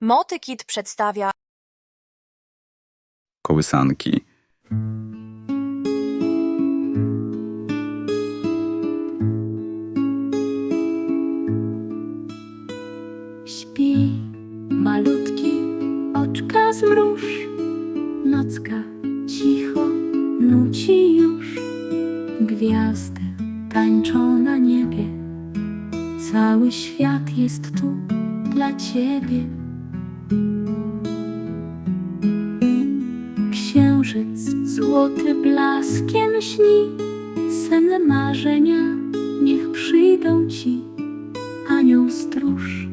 Motykit przedstawia kołysanki, Śpi, malutki, oczka zmruż, nocka cicho nuci już. Gwiazdy tańczą na niebie, cały świat jest tu dla ciebie. Księżyc złoty blaskiem śni, sen marzenia niech przyjdą ci. Anioł stróż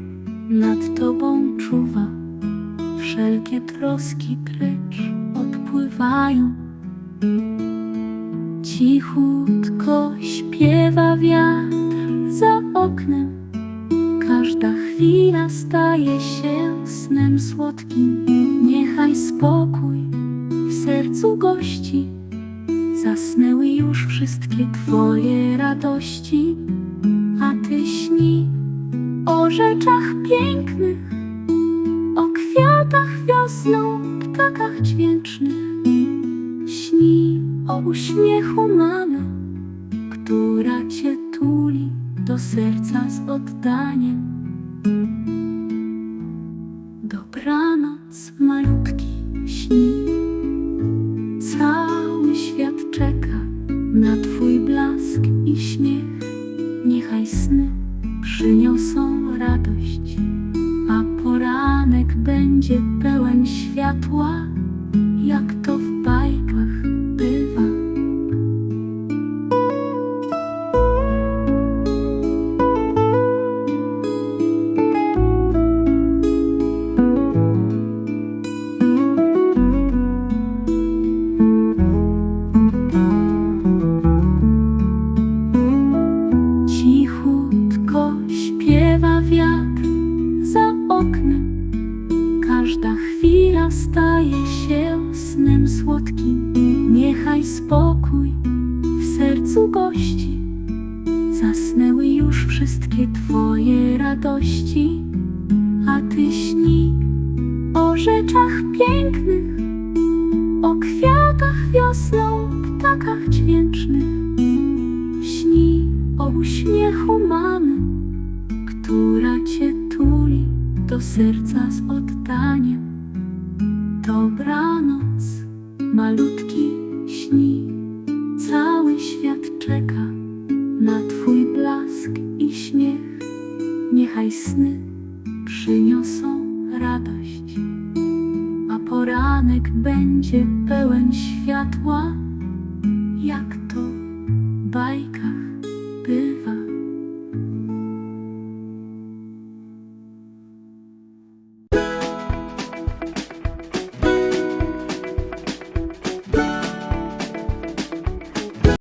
nad tobą czuwa, wszelkie troski precz odpływają. Cichutko śpiewa wiatr za oknem, chwila staje się snem słodkim. Niechaj spokój w sercu gości, zasnęły już wszystkie twoje radości, a ty śni o rzeczach pięknych, o kwiatach wiosną, ptakach dźwięcznych. Śni o uśmiechu mamy, która cię tuli do serca z oddaniem. Śmiech. Niechaj sny przyniosą radość, a poranek będzie pełen światła, jak Niechaj spokój w sercu gości. Zasnęły już wszystkie twoje radości, a ty śni o rzeczach pięknych, o kwiatach wiosną, ptakach dźwięcznych. Śni o uśmiechu mamy, która cię tuli do serca z oddaniem. Dobranoc, malutki śni. Cały świat czeka na Twój blask i śmiech. Niechaj sny przyniosą radość, a poranek będzie pełen światła, jak to bajka.